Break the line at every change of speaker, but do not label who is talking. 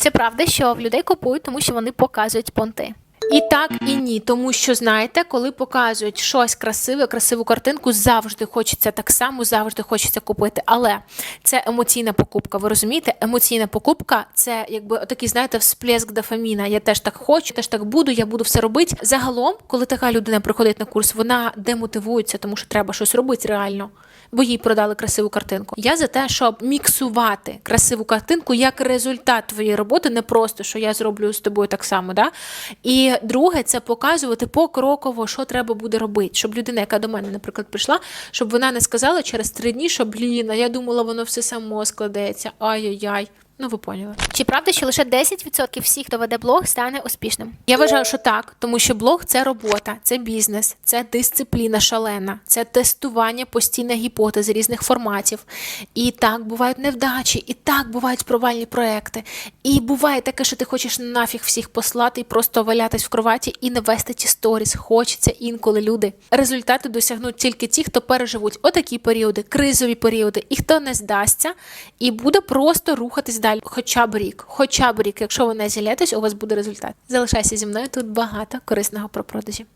Це правда, що в людей купують, тому що вони показують понти.
І так, і ні, тому що знаєте, коли показують щось красиве, красиву картинку, завжди хочеться так само, завжди хочеться купити. Але це емоційна покупка. Ви розумієте? Емоційна покупка це якби такий, знаєте, всплеск дофаміна. Я теж так хочу, теж так буду, я буду все робити. Загалом, коли така людина приходить на курс, вона демотивується, тому що треба щось робити реально. Бо їй продали красиву картинку. Я за те, щоб міксувати красиву картинку як результат твоєї роботи, не просто що я зроблю з тобою так само. Да? І друге, це показувати покроково, що треба буде робити. Щоб людина, яка до мене, наприклад, прийшла, щоб вона не сказала через три дні, що блін, а я думала, воно все само складеться. Ай-яй-яй. Ну, ви поняли.
Чи правда, що лише 10% всіх, хто веде блог, стане успішним?
Я вважаю, що так, тому що блог це робота, це бізнес, це дисципліна шалена, це тестування постійних гіпотез різних форматів. І так бувають невдачі, і так бувають провальні проекти. І буває таке, що ти хочеш нафіг всіх послати і просто валятись в кроваті і не вести ті сторіс. Хочеться інколи люди. Результати досягнуть тільки ті, хто переживуть отакі періоди, кризові періоди, і хто не здасться, і буде просто рухатись далі. Хоча б рік, хоча б рік, якщо ви не зілєтесь, у вас буде результат. Залишайся зі мною тут багато корисного про продажі.